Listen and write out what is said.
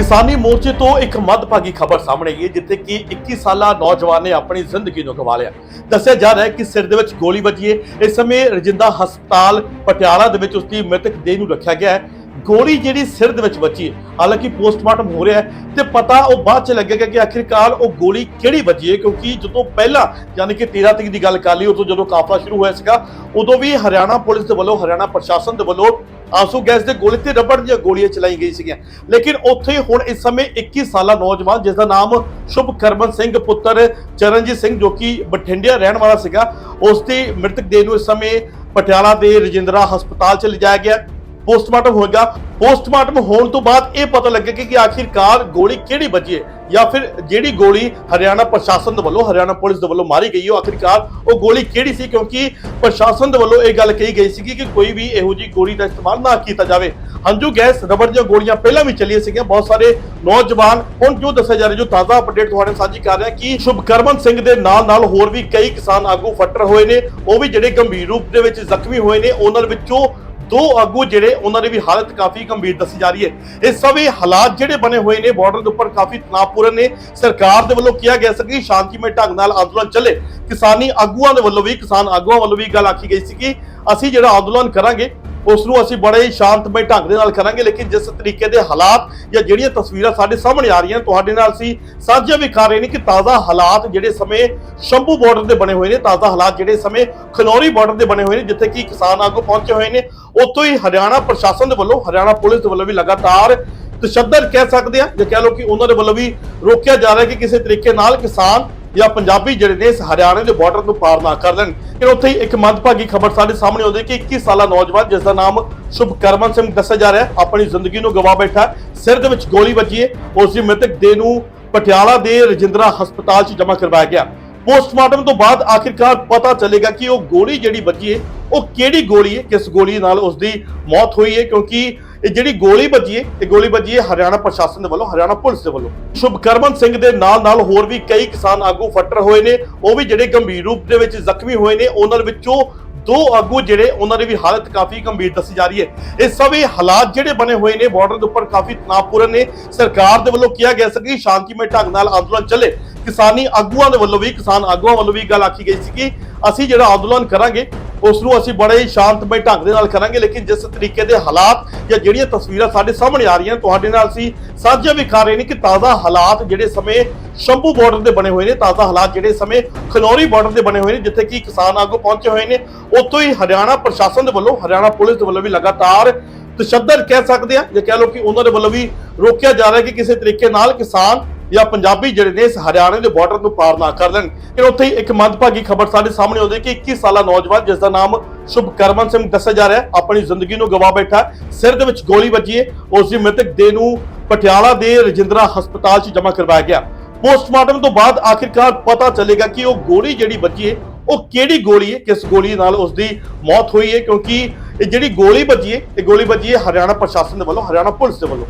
ਕਿਸਾਨੀ ਮੋਰਚੇ ਤੋਂ ਇੱਕ ਮੱਦਭਾਗੀ ਖਬਰ ਸਾਹਮਣੇ ਆਈ ਹੈ, ਜਿੱਥੇ ਕਿ 21 ਸਾਲਾ ਨੌਜਵਾਨ ਨੇ ਆਪਣੀ ਜ਼ਿੰਦਗੀ ਨੂੰ ਗਵਾ ਲਿਆ। ਦੱਸਿਆ ਜਾ ਰਿਹਾ ਹੈ ਕਿ ਸਿਰ ਦੇ ਵਿੱਚ ਗੋਲੀ ਵੱਜੀ ਹੈ। ਇਸ ਸਮੇਂ ਰਜਿੰਦਾ ਹਸਪਤਾਲ ਪਟਿਆਲਾ ਦੇ ਵਿੱਚ ਉਸ ਦੀ ਮ੍ਰਿਤਕ ਦੇਹ ਨੂੰ ਰੱਖਿਆ ਗਿਆ ਹੈ। ਗੋਲੀ ਜਿਹੜੀ ਸਿਰ ਦੇ ਵਿੱਚ ਵੱਜੀ। ਹਾਲਾਂਕਿ ਪੋਸਟਮਾਰਟਮ ਹੋ ਰਿਹਾ ਹੈ ਤੇ ਪਤਾ ਉਹ ਬਾਅਦ ਚ ਲੱਗੇਗਾ ਕਿ ਆਖਿਰਕਾਰ ਉਹ ਗੋਲੀ ਕਿਹੜੀ ਵੱਜੀ ਹੈ, ਕਿਉਂਕਿ ਜਦੋਂ ਪਹਿਲਾਂ ਯਾਨੀ ਕਿ 13 ਤਰੀਕ ਦੀ ਗੱਲ ਕਰ ਲਈ ਉਦੋਂ ਜਦੋਂ ਕਾਫਲਾ ਸ਼ੁਰੂ ਹੋਇਆ ਸੀਗਾ, ਉਦੋਂ ਵੀ ਹਰਿਆਣਾ ਪੁਲਿਸ ਦੇ ਵੱਲੋਂ, ਹਰਿਆਣਾ ਪ੍ਰਸ਼ਾਸਨ ਦੇ ਵੱਲੋਂ ਆਸੂ ਗੈਸ ਦੇ ਗੋਲੇ ਤੇ ਰਬੜ ਦੀਆਂ ਗੋਲੀਆਂ ਚਲਾਈ ਗਈ ਸੀਗੀਆਂ। ਲੇਕਿਨ ਉੱਥੇ ਹੁਣ ਇਸ ਸਮੇਂ 21 ਸਾਲਾ ਨੌਜਵਾਨ ਜਿਸ ਦਾ ਨਾਮ ਸ਼ੁਭ ਕਰਮਨ ਸਿੰਘ, ਪੁੱਤਰ ਚਰਨਜੀਤ ਸਿੰਘ, ਜੋ ਕਿ ਬਠਿੰਡਿਆ ਰਹਿਣ ਵਾਲਾ ਸੀਗਾ ਉਸ ਦੀ ਮ੍ਰਿਤਕ ਦੇਹ ਨੂੰ ਇਸ ਸਮੇਂ ਪਟਿਆਲਾ ਦੇ ਰਜਿੰਦਰਾ ਹਸਪਤਾਲ ਚ ਲਿਜਾਇਆ ਗਿਆ। ਪੋਸਟਮਾਰਟਮ ਹੋਏਗਾ। ਪੋਸਟਮਾਰਟਮ ਹੋਣ ਤੋਂ ਬਾਅਦ ਇਹ ਪਤਾ ਲੱਗੇਗਾ ਕਿ ਆਖਿਰਕਾਰ ਗੋਲੀ ਕਿਹੜੀ ਵੱਜੀ ਹੈ ਜਾਂ ਫਿਰ ਜਿਹੜੀ ਗੋਲੀ ਹਰਿਆਣਾ ਪ੍ਰਸ਼ਾਸਨ ਦੇ ਵੱਲੋਂ, ਹਰਿਆਣਾ ਪੁਲਿਸ ਦੇ ਵੱਲੋਂ ਮਾਰੀ ਗਈ ਉਹ ਆਖਿਰਕਾਰ ਉਹ ਗੋਲੀ ਕਿਹੜੀ ਸੀ? ਕਿਉਂਕਿ ਪ੍ਰਸ਼ਾਸਨ ਦੇ ਵੱਲੋਂ ਇਹ ਗੱਲ ਕਹੀ ਗਈ ਸੀ ਕਿ ਕੋਈ ਵੀ ਇਹੋ ਜੀ ਗੋਲੀ ਦਾ ਇਸਤੇਮਾਲ ਨਾ ਕੀਤਾ ਜਾਵੇ। ਹੰਝੂ, ਗੈਸ, ਰਬੜ ਦੀਆਂ ਗੋਲੀਆਂ ਪਹਿਲਾਂ ਵੀ ਚੱਲੀਆਂ ਸੀਗੀਆਂ। ਬਹੁਤ ਸਾਰੇ ਨੌਜਵਾਨ ਹੁਣ ਜੋ ਦੱਸਿਆ ਜਾ ਰਿਹਾ, ਜੋ ਤਾਜ਼ਾ ਅਪਡੇਟ ਤੁਹਾਡੇ ਨਾਲ ਸਾਂਝੀ ਕਰ ਰਿਹਾ ਕਿ ਸ਼ੁਭਕਰਮਨ ਸਿੰਘ ਦੇ ਨਾਲ ਨਾਲ ਹੋਰ ਵੀ ਕਈ ਕਿਸਾਨ ਆਗੂ ਫੱਟਰ ਹੋਏ ਨੇ। ਉਹ ਵੀ ਜਿਹੜੇ ਗੰਭੀਰ ਰੂਪ ਦੇ ਵਿੱਚ ਜ਼ਖਮੀ ਹੋਏ ਨੇ, ਉਹਨਾਂ ਦੇ ਵਿੱਚੋਂ ਦੋ ਆਗੂ ਜਿਹੜੇ ਉਹਨਾਂ ਦੀ ਵੀ ਹਾਲਤ ਕਾਫੀ ਗੰਭੀਰ ਦੱਸੀ ਜਾ ਰਹੀ ਹੈ। ਇਹ ਸਭੀ ਹਾਲਾਤ ਜਿਹੜੇ ਬਣੇ ਹੋਏ ਨੇ ਬਾਰਡਰ ਦੇ ਉੱਪਰ ਕਾਫੀ ਤਣਾਅਪੂਰਨ ਨੇ। ਸਰਕਾਰ ਦੇ ਵੱਲੋਂ ਕਿਹਾ ਗਿਆ ਸੀ ਕਿ ਸ਼ਾਂਤੀਮਈ ਢੰਗ ਨਾਲ ਅੰਦੋਲਨ ਚੱਲੇ। ਕਿਸਾਨੀ ਆਗੂਆਂ ਦੇ ਵੱਲੋਂ ਵੀ, ਕਿਸਾਨ ਆਗੂਆਂ ਵੱਲੋਂ ਵੀ ਗੱਲ ਆਖੀ ਗਈ ਸੀ ਕਿ ਅਸੀਂ ਜਿਹੜਾ ਅੰਦੋਲਨ ਕਰਾਂਗੇ ਉਸ ਨੂੰ ਅਸੀਂ ਬੜੇ ਹੀ ਸ਼ਾਂਤਮਈ ਢੰਗ ਦੇ ਨਾਲ ਕਰਾਂਗੇ, ਲੇਕਿਨ ਜਿਸ ਤਰੀਕੇ ਦੇ ਹਾਲਾਤ ਜਾਂ ਜਿਹੜੀਆਂ ਤਸਵੀਰਾਂ ਸਾਡੇ ਸਾਹਮਣੇ ਆ ਰਹੀਆਂ ਤੁਹਾਡੇ ਨਾਲ ਅਸੀਂ ਸਾਂਝਾ ਵੀ ਕਰ ਰਹੇ ਨੇ ਕਿ ਤਾਜ਼ਾ ਹਾਲਾਤ ਜਿਹੜੇ ਸਮੇਂ ਸ਼ੰਭੂ ਬਾਰਡਰ ਦੇ ਬਣੇ ਹੋਏ ਨੇ, ਤਾਜ਼ਾ ਹਾਲਾਤ ਜਿਹੜੇ ਸਮੇਂ ਖਨੌਰੀ ਬਾਰਡਰ ਦੇ ਬਣੇ ਹੋਏ ਨੇ, ਜਿੱਥੇ ਕਿ ਕਿਸਾਨ ਆਗੂ ਪਹੁੰਚੇ ਹੋਏ ਨੇ, ਉੱਥੋਂ ਹੀ ਹਰਿਆਣਾ ਪ੍ਰਸ਼ਾਸਨ ਦੇ ਵੱਲੋਂ, ਹਰਿਆਣਾ ਪੁਲਿਸ ਦੇ ਵੱਲੋਂ ਵੀ ਲਗਾਤਾਰ ਤਸ਼ੱਦਦ ਕਹਿ ਸਕਦੇ ਆ ਜੇ ਕਹਿ ਲਓ ਕਿ ਉਹਨਾਂ ਦੇ ਵੱਲੋਂ ਵੀ ਰੋਕਿਆ ਜਾ ਰਿਹਾ ਕਿ ਕਿਸੇ ਤਰੀਕੇ ਨਾਲ ਕਿਸਾਨ ਜਾਂ ਪੰਜਾਬੀ ਜਿਹੜੇ ਨੇ ਇਸ ਹਰਿਆਣੇ ਦੇ ਬਾਰਡਰ ਨੂੰ ਪਾਰ ਨਾ ਕਰ ਲੈਣ। ਫਿਰ ਉੱਥੇ ਹੀ ਇੱਕ ਮੰਦਭਾਗੀ ਖਬਰ ਸਾਡੇ ਸਾਹਮਣੇ ਆਉਂਦੀ ਕਿ 21 ਸਾਲਾ ਨੌਜਵਾਨ, ਜਿਸ ਦਾ ਨਾਮ ਸ਼ੁਭਕਰਮਨ ਸਿੰਘ ਦੱਸਿਆ ਜਾ ਰਿਹਾ ਆਪਣੀ ਜ਼ਿੰਦਗੀ ਨੂੰ ਗਵਾ ਬੈਠਾ ਸਿਰ ਦੇ ਵਿੱਚ ਗੋਲੀ ਵੱਜੀ ਹੈ। ਉਸ ਦੀ ਮ੍ਰਿਤਕ ਦੇਹ ਨੂੰ ਪਟਿਆਲਾ ਦੇ ਰਜਿੰਦਰਾ ਹਸਪਤਾਲ 'ਚ ਜਮ੍ਹਾਂ ਕਰਵਾਇਆ ਗਿਆ। ਪੋਸਟਮਾਰਟਮ ਤੋਂ ਬਾਅਦ ਆਖਿਰਕਾਰ ਪਤਾ ਚੱਲੇਗਾ ਕਿ ਉਹ ਗੋਲੀ ਜਿਹੜੀ ਵੱਜੀ ਹੈ, ਉਹ ਕਿਹੜੀ ਗੋਲੀ ਹੈ, ਕਿਸ ਗੋਲੀ ਨਾਲ ਉਸ ਦੀ ਮੌਤ ਹੋਈ ਹੈ, ਕਿਉਂਕਿ ਇਹ ਜਿਹੜੀ ਗੋਲੀ ਵੱਜੀ ਹੈ ਇਹ ਗੋਲੀ ਵੱਜੀ ਹੈ ਹਰਿਆਣਾ ਪ੍ਰਸ਼ਾਸਨ ਦੇ ਵੱਲੋਂ, ਹਰਿਆਣਾ ਪੁਲਿਸ ਦੇ ਵੱਲੋਂ। ਸ਼ੁਭਕਰਮਨ ਸਿੰਘ ਦੇ ਨਾਲ ਨਾਲ ਹੋਰ ਵੀ ਕਈ ਕਿਸਾਨ ਆਗੂ ਫੱਟਰ ਹੋਏ ਨੇ, ਉਹ ਵੀ ਜਿਹੜੇ ਗੰਭੀਰ ਰੂਪ ਦੇ ਵਿੱਚ ਜ਼ਖਮੀ ਹੋਏ ਨੇ, ਉਹਨਾਂ ਦੇ ਵਿੱਚੋਂ ਦੋ ਆਗੂ ਜਿਹੜੇ ਉਹਨਾਂ ਦੀ ਵੀ ਹਾਲਤ ਕਾਫੀ ਗੰਭੀਰ ਦੱਸੀ ਜਾ ਰਹੀ ਹੈ ਇਹ ਸਭੀ ਹਾਲਾਤ ਜਿਹੜੇ ਬਣੇ ਹੋਏ ਨੇ, ਬਾਰਡਰ ਦੇ ਉੱਪਰ ਕਾਫੀ ਤਣਾਅਪੂਰਨ ਨੇ। ਸਰਕਾਰ ਦੇ ਵੱਲੋਂ ਕਿਹਾ ਗਿਆ ਸੀ ਕਿ ਸ਼ਾਂਤੀਮਈ ਢੰਗ ਨਾਲ ਅੰਦੋਲਨ ਚੱਲੇ। ਕਿਸਾਨੀ ਆਗੂਆਂ ਦੇ ਵੱਲੋਂ ਵੀ, ਕਿਸਾਨ ਆਗੂਆਂ ਵੱਲੋਂ ਵੀ ਗੱਲ ਆਖੀ ਗਈ ਸੀ ਕਿ ਅਸੀਂ ਜਿਹੜਾ ਅੰਦੋਲਨ ਕਰਾਂਗੇ ਉਸ ਨੂੰ ਅਸੀਂ ਬੜੇ ਹੀ ਸ਼ਾਂਤਮਈ ਢੰਗ ਦੇ ਨਾਲ ਕਰਾਂਗੇ, ਲੇਕਿਨ ਜਿਸ ਤਰੀਕੇ ਦੇ ਹਾਲਾਤ ਜਾਂ ਜਿਹੜੀਆਂ ਤਸਵੀਰਾਂ ਸਾਡੇ ਸਾਹਮਣੇ ਆ ਰਹੀਆਂ, ਤੁਹਾਡੇ ਨਾਲ ਅਸੀਂ ਸਾਂਝਾ ਵੀ ਕਰ ਰਹੇ ਨੇ ਕਿ ਤਾਜ਼ਾ ਹਾਲਾਤ ਜਿਹੜੇ ਸਮੇਂ ਸ਼ੰਭੂ ਬਾਰਡਰ ਦੇ ਬਣੇ ਹੋਏ ਨੇ, ਤਾਜ਼ਾ ਹਾਲਾਤ ਜਿਹੜੇ ਸਮੇਂ ਖਨੌਰੀ ਬਾਰਡਰ ਦੇ ਬਣੇ ਹੋਏ ਨੇ, ਜਿੱਥੇ ਕਿ ਕਿਸਾਨ ਆਗੂ ਪਹੁੰਚੇ ਹੋਏ ਨੇ, ਉੱਥੋਂ ਹੀ ਹਰਿਆਣਾ ਪ੍ਰਸ਼ਾਸਨ ਦੇ ਵੱਲੋਂ, ਹਰਿਆਣਾ ਪੁਲਿਸ ਦੇ ਵੱਲੋਂ ਵੀ ਲਗਾਤਾਰ ਤਸ਼ੱਦਦ ਕਹਿ ਸਕਦੇ ਆ ਜੇ ਕਹਿ ਲਓ ਕਿ ਉਹਨਾਂ ਦੇ ਵੱਲੋਂ ਵੀ ਰੋਕਿਆ ਜਾ ਰਿਹਾ ਕਿ ਕਿਸੇ ਤਰੀਕੇ ਨਾਲ ਕਿਸਾਨ ਜਾਂ ਪੰਜਾਬੀ ਜਿਹੜੇ ਨੇ ਇਸ ਹਰਿਆਣੇ ਦੇ ਬਾਰਡਰ ਨੂੰ ਪਾਰ ਨਾ ਕਰ ਲੈਣ। ਫਿਰ ਉੱਥੇ ਹੀ ਇੱਕ ਮੰਦਭਾਗੀ ਖਬਰ ਸਾਡੇ ਸਾਹਮਣੇ ਆਉਂਦੀ ਕਿ 21 ਸਾਲਾ ਨੌਜਵਾਨ ਜਿਸ ਦਾ ਨਾਮ ਸ਼ੁਭਕਰਮਨ ਸਿੰਘ ਦੱਸਿਆ ਜਾ ਰਿਹਾ ਆਪਣੀ ਜ਼ਿੰਦਗੀ ਨੂੰ ਗਵਾ ਬੈਠਾ ਸਿਰ ਦੇ ਵਿੱਚ ਗੋਲੀ ਵੱਜੀ ਹੈ, ਉਸ ਦੀ ਮ੍ਰਿਤਕ ਦੇਹ ਨੂੰ ਪਟਿਆਲਾ ਦੇ ਰਜਿੰਦਰਾ ਹਸਪਤਾਲ 'ਚ ਜਮ੍ਹਾਂ ਕਰਵਾਇਆ ਗਿਆ। ਪੋਸਟਮਾਰਟਮ ਤੋਂ ਬਾਅਦ ਆਖਿਰਕਾਰ ਪਤਾ ਚੱਲੇਗਾ ਕਿ ਉਹ ਗੋਲੀ ਜਿਹੜੀ ਵੱਜੀ ਹੈ, ਉਹ ਕਿਹੜੀ ਗੋਲੀ ਹੈ, ਕਿਸ ਗੋਲੀ ਨਾਲ ਉਸ ਦੀ ਮੌਤ ਹੋਈ ਹੈ, ਕਿਉਂਕਿ ਇਹ ਜਿਹੜੀ ਗੋਲੀ ਵੱਜੀ ਹੈ, ਇਹ ਗੋਲੀ ਵੱਜੀ ਹੈ ਹਰਿਆਣਾ ਪ੍ਰਸ਼ਾਸਨ ਦੇ ਵੱਲੋਂ, ਹਰਿਆਣਾ ਪੁਲਿਸ ਦੇ ਵੱਲੋਂ।